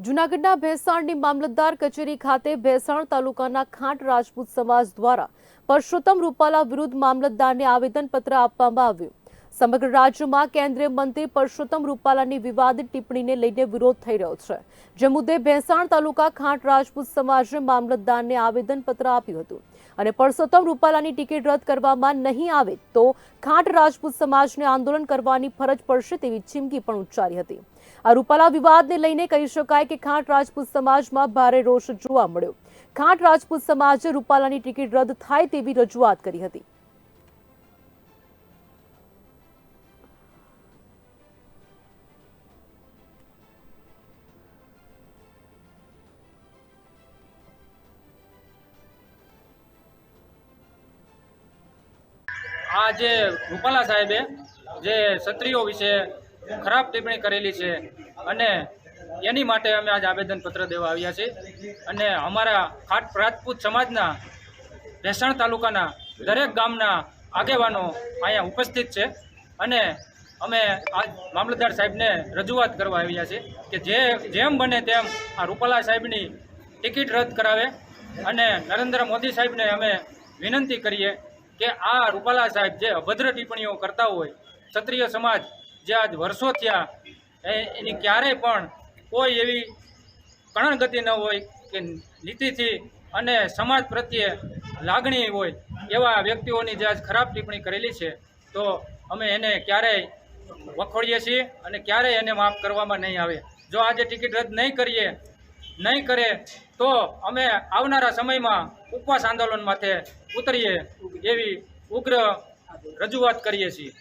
જૂનાગઢના ભેસાણની મામલતદાર કચેરી ખાતે ભેસાણ તાલુકાના ખાંટ રાજપૂત સમાજ દ્વારા પરસોત્તમ રૂપાલા વિરુદ્ધ મામલતદારને આવેદનપત્ર આપવામાં આવ્યું. સમગ્ર રાજ્યમાં કેન્દ્રીય મંત્રી પરસોત્તમ રૂપાલાની વિવાદિત ટિપ્પણીને લઈને વિરોધ થઈ રહ્યો છે. જે મુદ્દે ભેસાણ તાલુકા ખાંટ રાજપૂત સમાજે મામલતદારને આવેદનપત્ર આપ્યું હતું. અને પરસોત્તમ રૂપાલાની ટિકિટ રદ કરવામાં નહીં આવે તો ખાંટ રાજપૂત સમાજને આંદોલન કરવાની ફરજ પડશે તેવી ચીમકી પણ ઉચ્ચારી હતી. આ રૂપાલા વિવાદને લઈને કહી શકાય કે ખાંટ રાજપૂત સમાજમાં ભારે રોષ જોવા મળ્યો. ખાંટ રાજપૂત સમાજે રૂપાલાની ટિકિટ રદ થાય તેવી રજૂઆત કરી હતી. આ જે રૂપાલા સાહેબે જે ક્ષત્રિયો વિશે ખરાબ ટિપ્પણી કરેલી છે અને એની માટે અમે આજ આવેદનપત્ર દેવા આવ્યા છીએ અને અમારા ખાટ રાજપૂત સમાજના ભેસાણ તાલુકાના દરેક ગામના આગેવાનો અહીંયા ઉપસ્થિત છે અને અમે આજ મામલતદાર સાહેબને રજૂઆત કરવા આવ્યા છીએ કે જે જેમ બને તેમ આ રૂપાલા સાહેબની ટિકિટ રદ કરાવે અને નરેન્દ્ર મોદી સાહેબને અમે વિનંતી કરીએ કે આ રૂપાલા સાહેબ જે અભદ્ર ટિપ્પણીઓ કરતા હોય, ક્ષત્રિય સમાજ જે આજ વર્ષો થયા એની ક્યારેય પણ કોઈ એવી કણગતિ ન હોય કે નીતિથી અને સમાજ પ્રત્યે લાગણી હોય એવા વ્યક્તિઓની જે આજ ખરાબ ટિપ્પણી કરેલી છે, તો અમે એને ક્યારેય વખોડીએ છીએ અને ક્યારેય એને માફ કરવામાં નહીં આવે. જો આજે ટિકિટ રદ નહીં કરીએ નહીં કરે, તો અમે આવનારા સમયમાં ઉપવાસ આંદોલન માટે ઉતરીએ એવી ઉગ્ર રજૂઆત કરીએ છીએ.